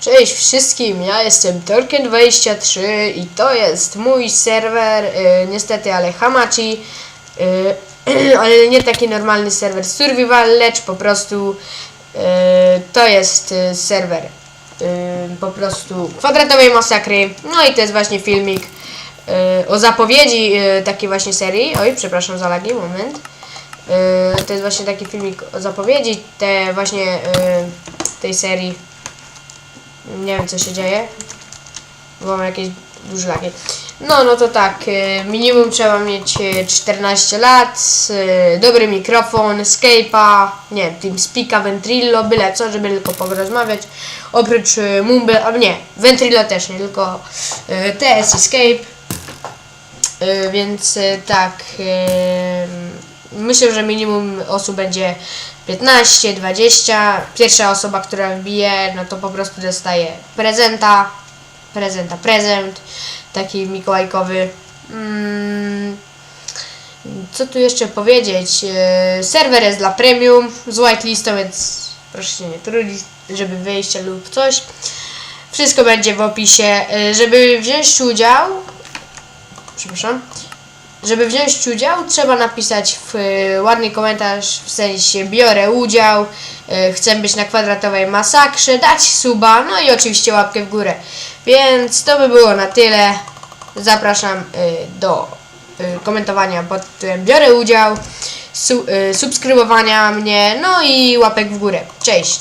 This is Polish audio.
Cześć wszystkim, ja jestem Torken23 i to jest mój serwer, y, niestety ale Hamachi, y, ale nie taki normalny serwer survival, lecz po prostu y, to jest y, serwer y, po prostu kwadratowej masakry, no i to jest właśnie filmik y, o zapowiedzi y, takiej właśnie serii, oj przepraszam za lagi, moment. Y, to jest właśnie taki filmik o zapowiedzi te właśnie y, tej serii. Nie wiem co się dzieje. Bo mam jakieś duże lagi. No, no to tak, y, minimum trzeba mieć y, 14 lat, y, dobry mikrofon, Skype'a, nie, TeamSpeak'a, Ventrillo, byle co, żeby tylko porozmawiać. Oprócz y, Mumble, a nie, Ventrillo też, nie tylko y, TS i Skype. Y, Więc y, tak, y, myślę, że minimum osób będzie 15, 20. Pierwsza osoba, która wbije, no to po prostu dostaje prezenta. Prezenta, prezent. Taki mikołajkowy. Mm, co tu jeszcze powiedzieć? Y, Serwer jest dla premium z whitelistą, więc proszę się nie trudzić, żeby wyjść lub coś. Wszystko będzie w opisie. Y, Żeby wziąć udział, przepraszam, żeby wziąć udział, trzeba napisać w y, ładny komentarz w sensie biorę udział, y, chcę być na kwadratowej masakrze, dać suba, no i oczywiście łapkę w górę. Więc to by było na tyle. Zapraszam y, do komentowania pod tytułem biorę udział, su, subskrybowania mnie, no i łapek w górę. Cześć!